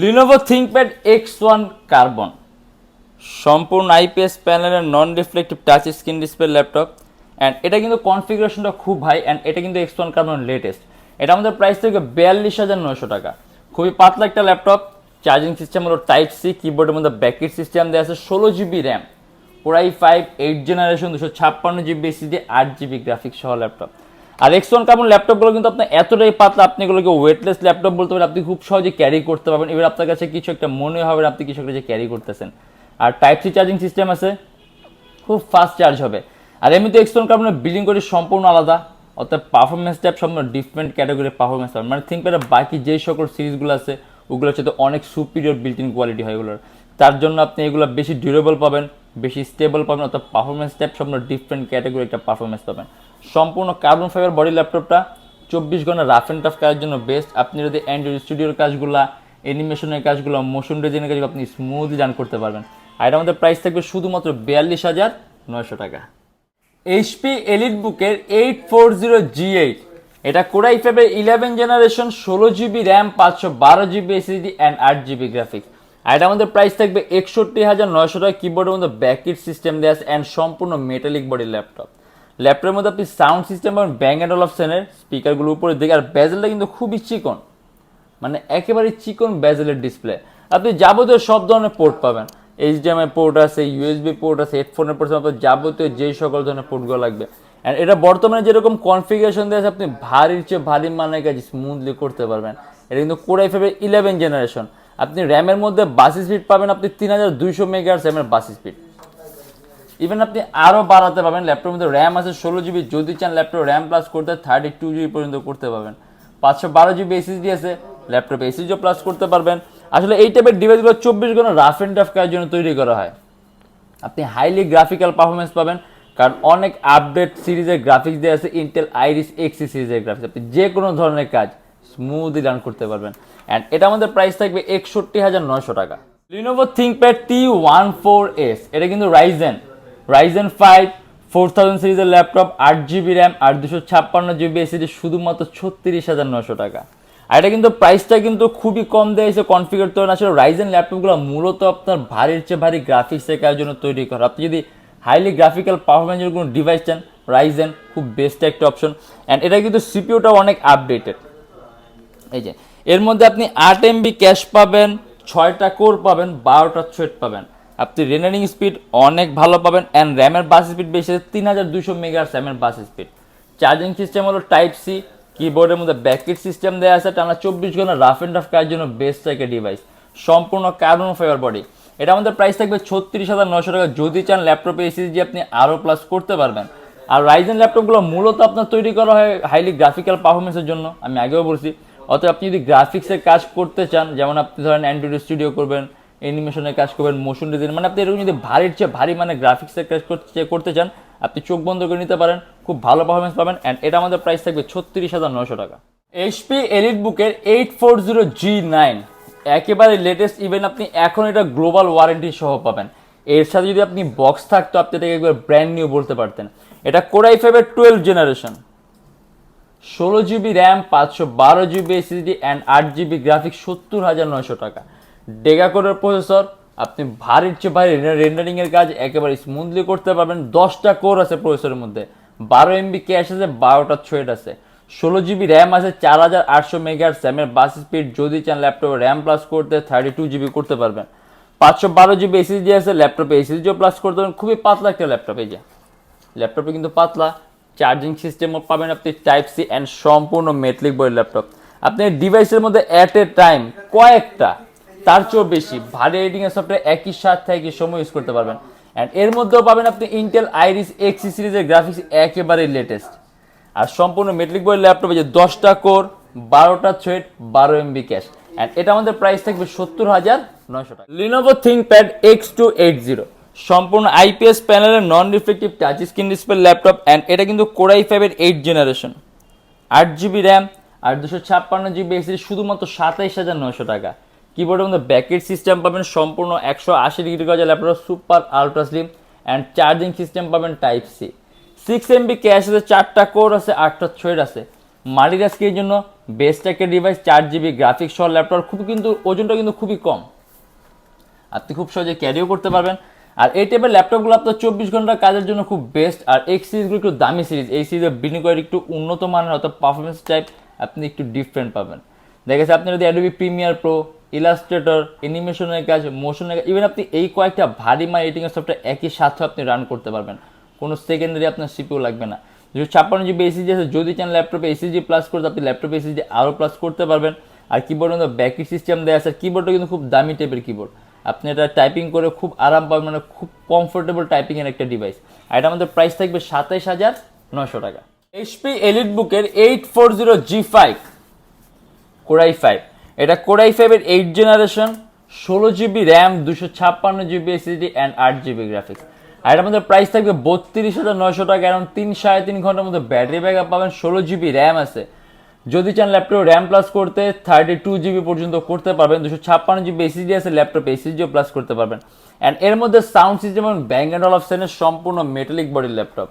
Lenovo ThinkPad X one carbon সম্পূর্ণ IPS প্যানেলের non reflective touch screen display laptop and এটা কিন্তু কনফিগারেশনটা খুব হাই অ্যান্ড এটা কিন্তু এক্স ওয়ান কার্বন লেটেস্ট এটা আমাদের প্রাইস থেকে বিয়াল্লিশ হাজার নয়শো টাকা। খুবই পাতলা একটা ল্যাপটপ চার্জিং সিস্টেম হলো টাইপ সি কিবোর্ডের মধ্যে ব্যাকেট সিস্টেম দেওয়া আছে, ষোলো GB RAM core i five eight generation দুশো ছাপ্পান্ন জিবি এসিডি আট জিবি গ্রাফিক্স সহ ল্যাপটপ আর এক্স ওয়ান কার্বন ল্যাপটপগুলো কিন্তু আপনার এতটাই পাতলা, আপনি এগুলোকে ওয়েটলেস ল্যাপটপ বলতে পারেন, আপনি খুব সহজে ক্যারি করতে পারবেন। এবার আপনার কাছে কিছু একটা মনে হবে আপনি কিছু একটা যে ক্যারি করতেছেন। আর টাইপ সি চার্জিং সিস্টেম আছে, খুব ফাস্ট চার্জ হবে। আর এমনিতে এক্স ওয়ান কার্বনের বিল্ডিং করে সম্পূর্ণ আলাদা, অর্থাৎ পারফরমেন্স টাইপ সম্পূর্ণ ডিফারেন্ট ক্যাটাগরির পারফরমেন্স হবে মানে থিঙ্ক প্যাডের বাকি যে সকল সিরিজগুলো আছে, ওগুলোর সাথে অনেক সুপিরিয়র ইন কোয়ালিটি হয় এগুলোর। তার জন্য আপনি এগুলো বেশি ডিউরেবল পাবেন, বেশি স্টেবল পাবেন, অর্থাৎ পারফরমেন্স টাইপ সম্পূর্ণ ডিফারেন্ট ক্যাটাগরি একটা পারফরমেন্স পাবেন। সম্পূর্ণ কার্বন ফাইবার বডি ল্যাপটপটা চব্বিশ ঘণ্টা রাফ অ্যান্ড টাফ কাজের জন্য বেস্ট আপনি যদি অ্যান্ড্রয়েড স্টুডিওর কাজগুলো অ্যানিমেশনের কাজগুলো মোশন ডিজাইনের কাজগুলো আপনি স্মুথলি রান করতে পারবেন। আর এটা আমাদের প্রাইস থাকবে শুধুমাত্র বিয়াল্লিশ হাজার নয়শো টাকা। এইচপি এলিট বুকের eight four zero G eight এটা কোরাই ফাইভের ইলেভেন জেনারেশন ষোলো জিবি র্যাম পাঁচশো বারো জিবি এসএসডি অ্যান্ড আট জিবি গ্রাফিক্স আর এটা আমাদের প্রাইস থাকবে একষট্টি হাজার নয়শো টাকা। কিবোর্ডের মধ্যে ব্যাকিট সিস্টেম দেওয়া অ্যান্ড সম্পূর্ণ মেটালিক বডি ল্যাপটপ ল্যাপটপের মধ্যে আপনি সাউন্ড সিস্টেম পাবেন ব্যাং অ্যান্ড অপশনের স্পিকারগুলো উপরে দিকে আর ব্যাজেলটা কিন্তু খুবই চিকন। মানে একেবারে চিকন ব্যাজেলের ডিসপ্লে। আপনি যাবতীয় সব ধরনের পোর্ট পাবেন। এইচডিএমআই পোর্ট আছে ইউএসবি পোর্ট আছে হেডফোনের পোর্ট আপনার যাবতীয় যেই সকল ধরনের পোর্টগুলো লাগবে। অ্যান্ড এটা বর্তমানে যেরকম কনফিগারেশন দিয়েছে আপনি ভারীর চেয়ে ভারী মানের কাজ স্মুথলি করতে পারবেন। এটা কিন্তু কোরাই ফাইভের ইলেভেন জেনারেশন আপনি র্যামের মধ্যে বাস স্পিড পাবেন, আপনি তিন হাজার দুইশো মেগার র্যামের বাস স্পিড ইভেন আপনি আরও বাড়াতে পারবেন ল্যাপটপের মধ্যে র্যাম আছে, ষোলো জিবি যদি চান ল্যাপটপ র্যাম প্লাস করতে থার্টি টু জিবি পর্যন্ত করতে পারবেন। পাঁচশো বারো জিবি এসএসডি আছে ল্যাপটপ এসএসডিও প্লাস করতে পারবেন। আসলে এই টাইপের ডিভাইসগুলো চব্বিশ ঘণ্টা রাফ অ্যান্ড টাফ কাজের জন্য তৈরি করা হয়। আপনি হাইলি গ্রাফিক্যাল পারফরমেন্স পাবেন, কারণ অনেক আপডেট সিরিজের গ্রাফিক্স দেওয়া আছে ইন্টেল আইরিস এক্সি সিরিজের গ্রাফিক্স আপনি যে কোনো ধরনের কাজ স্মুথলি রান করতে পারবেন। অ্যান্ড এটা আমাদের প্রাইস থাকবে একষট্টি হাজার নয়শো টাকা। Lenovo ThinkPad T one four S এটা কিন্তু Ryzen Ryzen five four thousand সিরিজের ল্যাপটপ, আট জিবি র্যাম আর দুশো ছাপ্পান্ন জিবি এসিডি শুধুমাত্র ছত্রিশ হাজার নশো টাকা। আর এটা কিন্তু প্রাইসটা কিন্তু খুবই কম দেওয়া হয়েছে কনফিগার তো আসলে রাইজেন ল্যাপটপগুলো মূলত আপনার ভারীর চেয়ে ভারী গ্রাফিক্সের কাজের জন্য তৈরি করা। আপনি যদি হাইলি গ্রাফিক্যাল পারফরমেন্সের কোনো ডিভাইস চান রাইজেন খুব বেস্ট একটা অপশন অ্যান্ড এটা কিন্তু সিপিওটাও অনেক আপডেটেড এই যে, এর মধ্যে আপনি আট এমবি ক্যাশ পাবেন, ছয়টা কোর পাবেন, বারোটা থ্রেড পাবেন। আপনি রেনারিং স্পিড অনেক ভালো পাবেন অ্যান্ড র্যামের বাস স্পিড বেশি তিন হাজার দুশো মেগার র্যামের বাস স্পিড চার্জিং সিস্টেম হলো টাইপ সি কিবোর্ডের মধ্যে ব্যাকেট সিস্টেম দেওয়া আছে, টানা চব্বিশ ঘণ্টা রাফ অ্যান্ড রাফ কাজের জন্য বেস্ট একটা ডিভাইস সম্পূর্ণ কার্বন ফাইবার বডি এটা আমাদের প্রাইস থাকবে ছত্রিশ হাজার নশো টাকা। যদি চান ল্যাপটপে এসএসডি আপনি আরও প্লাস করতে পারবেন। আর রাইজেন ল্যাপটপগুলো মূলত আপনার তৈরি করা হয় হাইলি গ্রাফিক্যাল পারফরমেন্সের জন্য। আমি আগেও বলছি। অতএব আপনি যদি গ্রাফিক্সের কাজ করতে চান, যেমন আপনি ধরেন অ্যান্ড্রয়েড স্টুডিও করবেন অ্যানিমেশনের কাজ করবেন মোশন ডিজাইন মানে আপনি এরকম যদি ভারীর চেয়ে ভারী মানে গ্রাফিক্সের কাজ করতে চান, আপনি চোখ বন্ধ করে নিতে পারেন, খুব ভালো পারফরমেন্স পাবেন অ্যান্ড এটা আমাদের প্রাইস থাকবে ছত্রিশ হাজার নশো টাকা। এইচপি এলিট বুকের eight four zero G nine একেবারে লেটেস্ট ইভেন আপনি এখন এটা গ্লোবাল ওয়ারেন্টি সহ পাবেন। এর সাথে যদি আপনি বক্স থাকতো, আপনি এটাকে একবার ব্র্যান্ড নিউ বলতে পারতেন। এটা কোরাই ফাইভের টুয়েলভ জেনারেশন ষোলো জিবি র্যাম পাঁচশো বারো জিবি এসএসডি অ্যান্ড আট জিবি গ্রাফিক্স সত্তর হাজার নয়শো টাকা। ডেগা কোডের প্রসেসর আপনি ভারীর চেয়ে ভারী রেন্ডারিং এর কাজ একেবারে স্মুথলি করতে পারবেন। দশটা কোর আছে প্রসেসরের মধ্যে। বারো এমবি ক্যাশ আছে, বারোটা থ্রেড আছে। ষোলো জিবি র্যাম আছে, চার হাজার আটশো মেগার স্যামের বাস স্পিড যদি চান ল্যাপটপে র্যাম প্লাস করতে থার্টি টু জিবি করতে পারবেন। পাঁচশো বারো জিবি এসএসডি আছে ল্যাপটপে এসএসডিও প্লাস করতে পারবেন। খুবই পাতলা একটা ল্যাপটপ এই যে। ল্যাপটপে কিন্তু পাতলা। চার্জিং সিস্টেমও পাবেন আপনি টাইপ সি অ্যান্ড সম্পূর্ণ মেটলিক বই ল্যাপটপ আপনি ডিভাইসের মধ্যে অ্যাট এ টাইম কয়েকটা তার চেয়েও বেশি। ভারী এডিটিং এর সফটওয়্যার একই সাথে একই সময় ইউজ করতে পারবেন। অ্যান্ড এর মধ্যেও পাবেন আপনি ইন্টেল আইরিস এক্সি সিরিজের গ্রাফিক্স একেবারে লেটেস্ট আর সম্পূর্ণ মেট্রিক বই ল্যাপটপে যে দশটা কোর বারোটা থ্রেড বারো এমবি ক্যাশ অ্যান্ড এটা আমাদের প্রাইস থাকবে সত্তর হাজার নয়শো টাকা। Lenovo ThinkPad X two eight zero সম্পূর্ণ আইপিএস প্যানেলের non reflective touch screen display laptop and এটা কিন্তু কোরাই ফাইভের এইট জেনারেশন আট জিবি র্যাম আর দুশো ছাপ্পান্ন জিবি এসি শুধুমাত্র সাতাইশ হাজার নয়শো টাকা। কিবোর্ডের মধ্যে ব্যাকেট সিস্টেম পাবেন সম্পূর্ণ একশো আশি ডিগ্রি গজা laptop super ultra slim and charging system পাবেন type C six MB cache আছে, চারটা কোর আছে, আটটা থ্রেড আছে। মাল্টিটাস্কের জন্য বেস্ট একটা ডিভাইস চার জিবি গ্রাফিক্স সহ ল্যাপটপ খুব কিন্তু ওজনটা কিন্তু খুবই কম। আপনি খুব সহজে ক্যারিও করতে পারবেন। আর এই টাইপের ল্যাপটপগুলো আপনার চব্বিশ ঘণ্টা কাজের জন্য খুব বেস্ট আর এই সিরিজগুলো একটু দামি সিরিজ এই সিরিজের বিনিয়োগের একটু উন্নত মানের অর্থাৎ পারফরমেন্স টাইপ আপনি একটু ডিফারেন্ট পাবেন। দেখা যাচ্ছে আপনি যদি অ্যাডোবি প্রিমিয়ার প্রো ইলাস্ট্রেটর অ্যানিমেশনের কাজ মোশনের কাজ ইভেন আপনি এই কয়েকটা ভারী মান এডিটিং সফটওয়্যার একই সাথে আপনি রান করতে পারবেন। কোনো সেকেন্ডারি আপনার সিপিও লাগবে না। যদি ছাপ্পান্ন জিবি এসিজি আছে, যদি চান ল্যাপটপে এসিজি প্লাস করতে আপনি ল্যাপটপে এসিজি আরও প্লাস করতে পারবেন। আর কিবোর্ডের মধ্যে ব্যাকি সিস্টেম দেওয়া আছে কিবোর্ডটা কিন্তু খুব দামি টাইপের কিবোর্ড আপনি এটা টাইপিং করে খুব আরাম পাবেন মানে খুব কমফোর্টেবল টাইপিং এর একটা ডিভাইস আর এটা আমাদের প্রাইস থাকবে সাতাইশ হাজার নশো টাকা। এইচপি এলিট বুকের eight four zero G five core i five এটা কোরাই ফাইভের এইট জেনারেশন ষোলো জিবি র্যাম দুশো ছাপ্পান্ন জিবি এসিডি অ্যান্ড আট জিবি গ্রাফিক্স আর এটার মধ্যে প্রাইস থাকবে বত্রিশ হাজার নয়শো টাকা এরকম তিন সাড়ে তিন ঘণ্টার মধ্যে ব্যাটারি ব্যাকআপ পাবেন, ষোলো জিবি র্যাম আছে। যদি চান ল্যাপটপ র্যাম প্লাস করতে থার্টি টু জিবি পর্যন্ত করতে পারবেন, দুশো ছাপ্পান্ন জিবি এসিডি আছে ল্যাপটপ এসিডিও প্লাস করতে পারবেন। অ্যান্ড এর মধ্যে সাউন্ড সিস্টেম এবং ব্যাঙ্ক অ্যান্ড অল অপশনের সম্পূর্ণ মেটালিক বডির ল্যাপটপ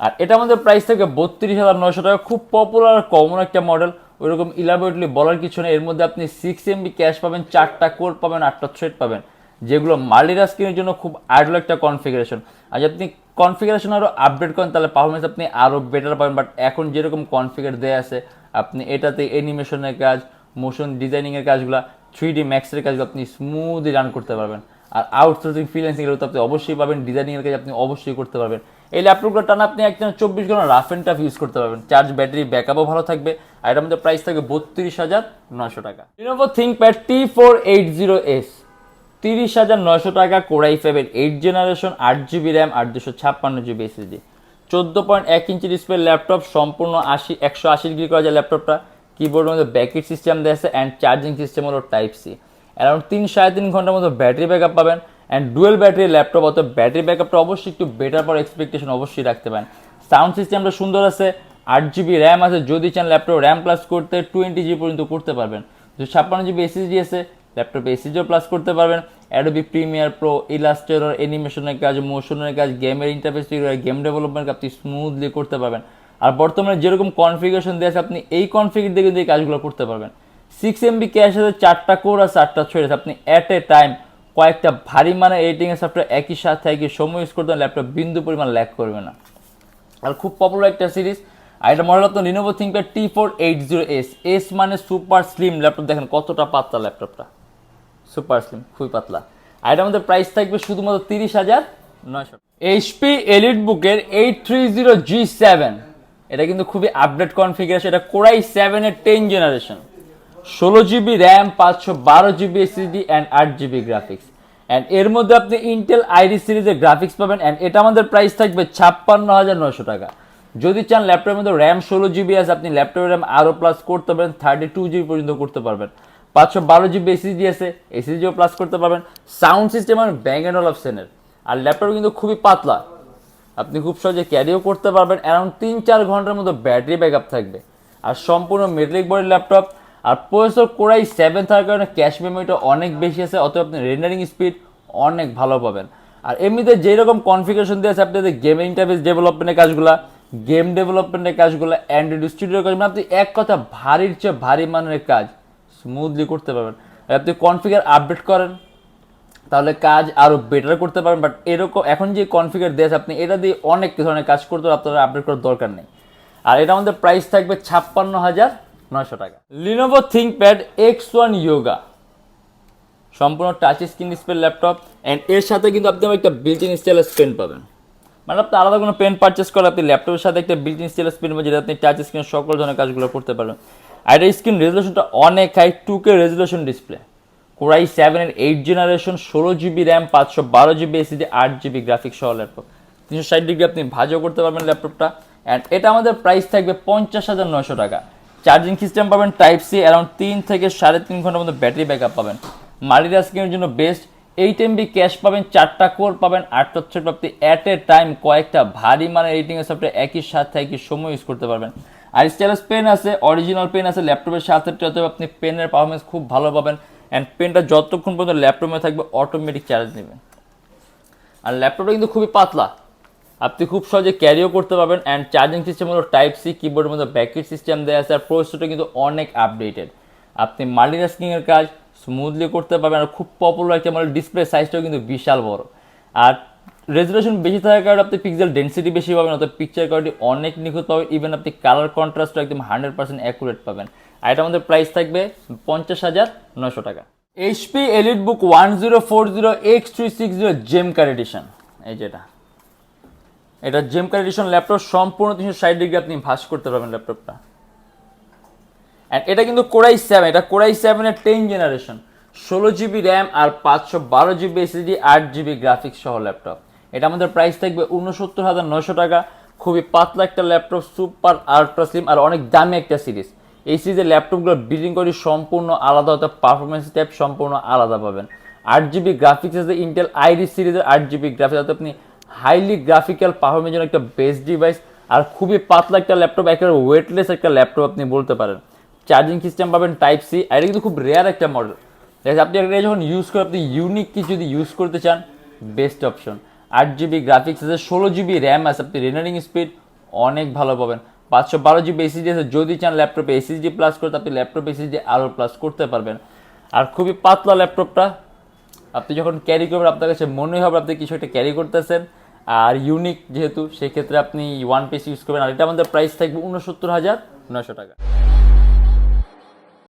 আর এটা আমাদের প্রাইস থেকে বত্রিশ হাজার নয়শো টাকা, খুব পপুলার কমন একটা মডেল ওইরকম ইলাবোরেটলি বলার কিছু নেই। এর মধ্যে আপনি সিক্স এমবি ক্যাশ পাবেন, চারটা কোর পাবেন, আটটা থ্রেড পাবেন। যেগুলো মাল্টিটাস্কিংয়ের জন্য খুব আইডল একটা কনফিগারেশন আর আপনি কনফিগারেশন আরও আপডেট করেন, তাহলে পারফরমেন্স আপনি আরও বেটার পাবেন। বাট এখন যেরকম কনফিগার দেওয়া আছে, আপনি এটাতে অ্যানিমেশনের কাজ মোশন ডিজাইনিংয়ের কাজগুলো থ্রি ডি ম্যাক্সের কাজগুলো আপনি স্মুথলি রান করতে পারবেন। আর আউটসোর্সিং ফ্রিল্যান্সিং এগুলো তো আপনি অবশ্যই পাবেন ডিজাইনিংয়ের কাজ আপনি অবশ্যই করতে পারবেন। এই ল্যাপটপগুলো টানা আপনি একদিন চব্বিশ ঘণ্টা রাফ অ্যান্ড টাফ ইউজ করতে পারবেন। চার্জ ব্যাটারি ব্যাকআপও ভালো থাকবে। আর এটার মধ্যে প্রাইস থাকবে বত্রিশ হাজার নশো টাকা। Lenovo ThinkPad T four eight zero S তিরিশ হাজার নশো টাকা কোরাই ফাইভের এইট জেনারেশন আট জিবি র্যাম আট দুশো ছাপ্পান্ন জিবি এসএসডি চোদ্দ পয়েন্ট এক ইঞ্চি ডিসপ্লে ল্যাপটপ সম্পূর্ণ আশি, একশো আশি ডিগ্রি করা যায় ল্যাপটপটা কিবোর্ডের মধ্যে ব্যাকেট সিস্টেম দেওয়া আছে অ্যান্ড চার্জিং সিস্টেম হলো টাইপ সি অ্যারাউন্ড তিন সাড়ে তিন ঘণ্টার মতো ব্যাটারি ব্যাকআপ পাবেন। অ্যান্ড ডুয়েল ব্যাটারি ল্যাপটপ অত ব্যাটারি ব্যাকআপটা অবশ্যই একটু বেটার পর এক্সপেকটেশন অবশ্যই রাখতে পারেন। সাউন্ড সিস্টেমটা সুন্দর আছে, আট জিবি র্যাম আছে, যদি চান ল্যাপটপ র্যাম প্লাস করতে টোয়েন্টি জিবি পর্যন্ত করতে পারবেন। যদি ছাপ্পান্ন জিবি এসএসডি আছে ল্যাপটপে এসএসডিও প্লাস করতে পারবেন। অ্যাডোবি প্রিমিয়ার প্রো ইলাস্ট্রেটর অ্যানিমেশনের কাজ মোশনের কাজ গেমের ইন্টারফেস গেম ডেভেলপমেন্ট আপনি স্মুথলি করতে পারবেন। আর বর্তমানে যেরকম কনফিগারেশন দিয়ে আছে, আপনি এই কনফিগার দিয়ে কিন্তু এই কাজগুলো করতে পারবেন। সিক্স এমবি ক্যাশ আছে, চারটা কোর আছে চারটা ছয় আছে। আপনি অ্যাট এ টাইম কয়েকটা ভারী মানে এডিটিং এর সফটওয়্যার একই সাথে একই সময় ইউজ করতে ল্যাপটপ বিন্দু পরিমাণ ল্যাক করবে না। আর খুব পপুলার একটা সিরিজ আর এটা মডেল আপনার Lenovo ThinkPad T four eight zero S S মানে সুপার স্লিম ল্যাপটপ দেখেন কতটা পাতলা ল্যাপটপটা সুপার স্লিম খুবই পাতলা। আর এটার মধ্যে প্রাইস থাকবে শুধুমাত্র তিরিশ হাজার নয়শো। এইচপি এলিট বুকের eight three zero G seven এটা কিন্তু খুবই আপডেট কনফিগারেশন এটা কোরাই সেভেনের টেন জেনারেশন ষোলো জিবি র্যাম পাঁচশো বারো জিবি এসিডি অ্যান্ড আট জিবি গ্রাফিক্স অ্যান্ড এর মধ্যে আপনি ইন্টেল আইডি সিরিজের গ্রাফিক্স পাবেন অ্যান্ড এটা আমাদের প্রাইস থাকবে ছাপ্পান্ন হাজার নশো টাকা। যদি চান ল্যাপটপের মধ্যে র্যাম ষোলো জিবি আছে, আপনি ল্যাপটপের র্যাম আরও প্লাস করতে পারবেন থার্টি টু জিবি পর্যন্ত করতে পারবেন। পাঁচশো বারো জিবি এসিডি আছে এসিডিও প্লাস করতে পারবেন। সাউন্ড সিস্টেম আর ব্যাঙ্ক অ্যান্ড অল অপশনের আর ল্যাপটপ কিন্তু খুবই পাতলা। আপনি খুব সহজে ক্যারিও করতে পারবেন। অ্যারাউন্ড তিন চার ঘণ্টার মতো ব্যাটারি ব্যাকআপ থাকবে। আর সম্পূর্ণ মেটালিক বডির ল্যাপটপ আর প্রসেসর কোরাই সেভেন থাকার কারণে ক্যাশ মেমোরিটা অনেক বেশি আছে, অতএব আপনি রেন্ডারিং স্পিড অনেক ভালো পাবেন। আর এমনিতে যেই রকম কনফিগারেশন দিয়ে আছে আপনাদের গেমিং ইন্টারফেস ডেভেলপমেন্টের কাজগুলো গেম ডেভেলপমেন্টের কাজগুলো অ্যান্ড্রয়েড স্টুডিওর কাজ আপনি এক কথা ভারীর চেয়ে ভারী মানের কাজ স্মুথলি করতে পারবেন। আপনি কনফিগার আপডেট করেন, তাহলে কাজ আরও বেটার করতে পারবেন। বাট এরকম এখন যে কনফিগার দিয়েছে আপনি এটা দিয়ে অনেক ধরনের কাজ করতে আপনার আপডেট করার দরকার নেই। আর এটা আমাদের প্রাইস থাকবে ছাপ্পান্ন হাজার নয়শো টাকা। Lenovo ThinkPad X one Yoga সম্পূর্ণ touch screen display laptop and এর সাথে কিন্তু আপনি একটা বিল্ট ইন স্টাইলেস পেন পাবেন। মানে আপনি আলাদা কোনো পেন পারচেস করে আপনি ল্যাপটপের সাথে একটা বিল্ট ইন স্টাইলেস পেন পাবেন যেটা আপনি টাচ স্ক্রিন সকল ধরনের কাজগুলো করতে পারবেন। আর এটা স্ক্রিন রেজলিউশনটা অনেক high two K resolution display core i সেভেনের এইট জেনারেশন ষোলো জিবি র্যাম পাঁচশো বারো জিবি এসিডি আট জিবি গ্রাফিক্স সহ ল্যাপটপ তিনশো ষাট ডিগ্রি আপনি ভাজও করতে পারবেন ল্যাপটপটা অ্যান্ড এটা আমাদের প্রাইস থাকবে পঞ্চাশ হাজার নয়শো টাকা। চার্জিং সিস্টেম পাবেন টাইপ সি অ্যারাউন্ড তিন থেকে সাড়ে তিন ঘণ্টার মধ্যে ব্যাটারি ব্যাকআপ পাবেন। মাল্টিটাস্কিংয়ের জন্য বেস্ট এইট এমবি ক্যাশ পাবেন, চারটা কোর পাবেন আটটা আপনি অ্যাট এ টাইম কয়েকটা ভারী মানের এডিটিংয়ের সফটওয়্যার একই সাথে একই সময় ইউজ করতে পারবেন। আর স্টাইলাস পেন আছে অরিজিনাল পেন আছে ল্যাপটপের সাথে অতএব আপনি পেনের পারফরমেন্স খুব ভালো পাবেন অ্যান্ড পেনটা যতক্ষণ পর্যন্ত ল্যাপটপে থাকবে অটোমেটিক চার্জ নেবে আর ল্যাপটপটা কিন্তু খুবই পাতলা। আপনি খুব সহজে ক্যারিও করতে পারবেন অ্যান্ড চার্জিং সিস্টেম হলো টাইপ সি কিবোর্ডের মধ্যে ব্যাকেট সিস্টেম দেওয়া আছে, আর প্রসেসরটা কিন্তু অনেক আপডেটেড আপনি মাল্টিটাস্কিংয়ের কাজ স্মুথলি করতে পারবেন আর খুব পপুলার একটা মানে ডিসপ্লে সাইজটাও কিন্তু বিশাল বড়। আর রেজুলেশন বেশি থাকার কারণে আপনি পিক্সেল ডেন্সিটি বেশি পাবেন, অর্থাৎ পিকচার কোয়ালিটি অনেক নিখুঁত পাবেন ইভেন আপনি কালার কন্ট্রাস্টও একদম হান্ড্রেড পার্সেন্ট অ্যাকুরেট পাবেন। আর এটা আমাদের প্রাইস থাকবে পঞ্চাশ হাজার নশো টাকা। HP elite book one zero four zero X three six zero জেম কার এডিশন এই যেটা এটা জেম এডিশন ল্যাপটপ সম্পূর্ণ তিনশো ষাট ডিগ্রি আপনি ভাস করতে পারবেন ল্যাপটপটা অ্যান্ড এটা কিন্তু কোরাই সেভেন এটা কোরাই সেভেনের টেন জেনারেশন ষোলো জিবি র্যাম আর পাঁচশো বারো জিবি এসএসডি আট জিবি গ্রাফিক্স সহ ল্যাপটপ এটা আমাদের প্রাইস থাকবে উনসত্তর হাজার নশো টাকা। খুবই পাতলা একটা ল্যাপটপ সুপার আল্ট্রা স্লিম আর অনেক দামি একটা সিরিজ এই সিরিজের ল্যাপটপগুলো বিল্ডিং করি সম্পূর্ণ আলাদা অর্থাৎ পারফরমেন্স টাইপ সম্পূর্ণ আলাদা পাবেন। আট জিবি গ্রাফিক্স ইন্টেল আইডি সিরিজের আট জিবি গ্রাফিক্স আপনি হাইলি গ্রাফিক্যাল পারফরমেন্স জন্য একটা বেস্ট ডিভাইস আর খুবই পাতলা একটা ল্যাপটপ একেবারে ওয়েটলেস একটা ল্যাপটপ আপনি বলতে পারেন। চার্জিং সিস্টেম পাবেন টাইপ সি আর এটা কিন্তু খুব রেয়ার একটা মডেল আপনি এটা যখন ইউজ করে, আপনি ইউনিক কিছু যদি ইউজ করতে চান বেস্ট অপশন আট জিবি গ্রাফিক্স আছে, ষোলো জিবি র্যাম আছে, আপনি রেনারিং স্পিড অনেক ভালো পাবেন। পাঁচশো বারো জিবি এসিডি আছে, যদি চান ল্যাপটপে এসিডি প্লাস করতে আপনি ল্যাপটপ এসিডি আরও প্লাস করতে পারবেন। আর খুবই পাতলা ল্যাপটপটা আপনি যখন ক্যারি করবেন, আপনার কাছে মনে হবে আপনি কিছু একটা ক্যারি করতেছেন। আর ইউনিক যেহেতু, সেক্ষেত্রে আপনি ওয়ান পিস ইউজ করবেন। আর এটা আমাদের প্রাইস থাকবে উনসত্তর হাজার নশো টাকা।